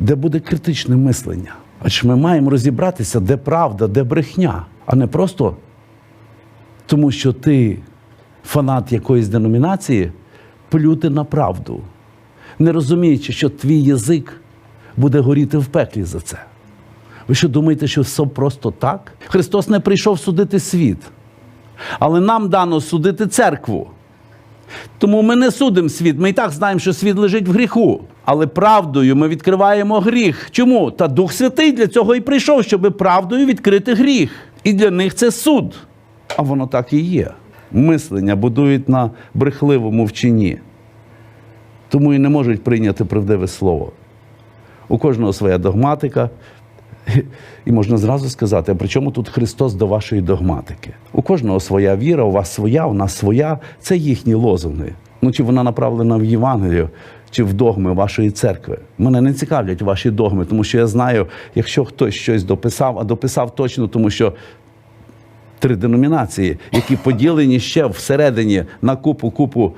де буде критичне мислення. Адже ми маємо розібратися, де правда, де брехня, а не просто тому, що ти фанат якоїсь деномінації, плюти на правду, не розуміючи, що твій язик буде горіти в пеклі за це. Ви що думаєте, що все просто так? Христос не прийшов судити світ, але нам дано судити церкву. Тому ми не судимо світ. Ми і так знаємо, що світ лежить в гріху. Але правдою ми відкриваємо гріх. Чому? Та Дух Святий для цього і прийшов, щоб правдою відкрити гріх. І для них це суд. А воно так і є. Мислення будують на брехливому вчині. Тому і не можуть прийняти правдиве слово. У кожного своя догматика. І можна зразу сказати, а при чому тут Христос до вашої догматики? У кожного своя віра, у вас своя, у нас своя. Це їхні лозунги. Ну чи вона направлена в Євангелію, чи в догми вашої церкви? Мене не цікавлять ваші догми, тому що я знаю, якщо хтось щось дописав, а дописав точно, тому що три деномінації, які поділені ще всередині на купу-купу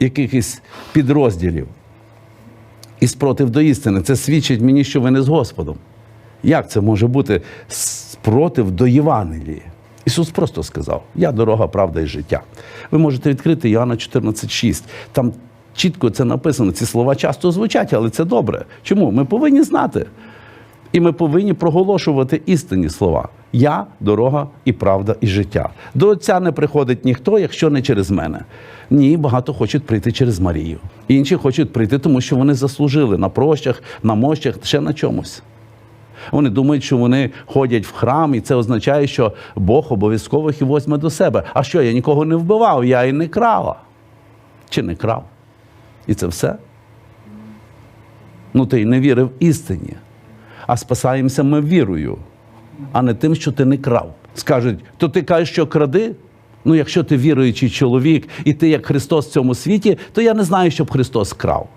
якихось підрозділів. І спротив до істини. Це свідчить мені, що ви не з Господом. Як це може бути спротив до Євангелії? Ісус просто сказав: Я дорога, правда і життя. Ви можете відкрити Іоанна 14,6. Там чітко це написано. Ці слова часто звучать, але це добре. Чому? Ми повинні знати. І ми повинні проголошувати істинні слова. Я дорога і правда, і життя. До Отця не приходить ніхто, якщо не через мене. Ні, багато хочуть прийти через Марію. Інші хочуть прийти, тому що вони заслужили на прощах, на мощах, ще на чомусь. Вони думають, що вони ходять в храм, і це означає, що Бог обов'язково їх возьме до себе. А що, я нікого не вбивав, я і не крала. Чи не крав? І це все? Ну, ти не вірив істині. А спасаємося ми вірою, а не тим, що ти не крав. Скажуть, то ти кажеш, що кради? Ну, якщо ти віруючий чоловік, і ти як Христос в цьому світі, то я не знаю, щоб Христос крав.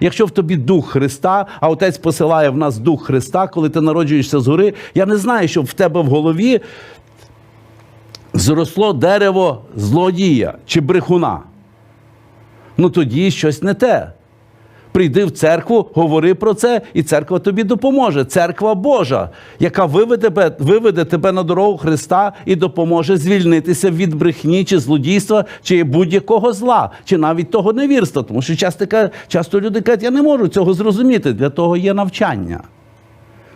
Якщо в тобі дух Христа, а Отець посилає в нас дух Христа, коли ти народжуєшся згори, я не знаю, щоб в тебе в голові зросло дерево злодія чи брехуна. Ну тоді щось не те. Прийди в церкву, говори про це, і церква тобі допоможе. Церква Божа, яка виведе тебе, виведе тебе на дорогу Христа і допоможе звільнитися від брехні чи злодійства, чи будь-якого зла, чи навіть того невірства. Тому що часто, часто люди кажуть, я не можу цього зрозуміти. Для того є навчання,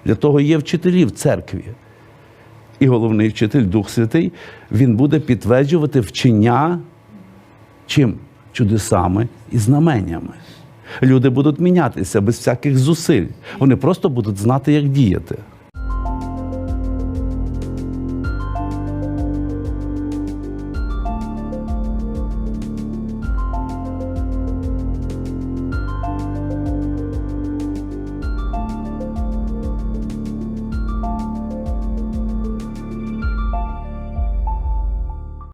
для того є вчителі в церкві. І головний вчитель, Дух Святий, він буде підтверджувати вчення чим? Чудесами і знаменнями. Люди будуть мінятися без всяких зусиль. Вони просто будуть знати, як діяти.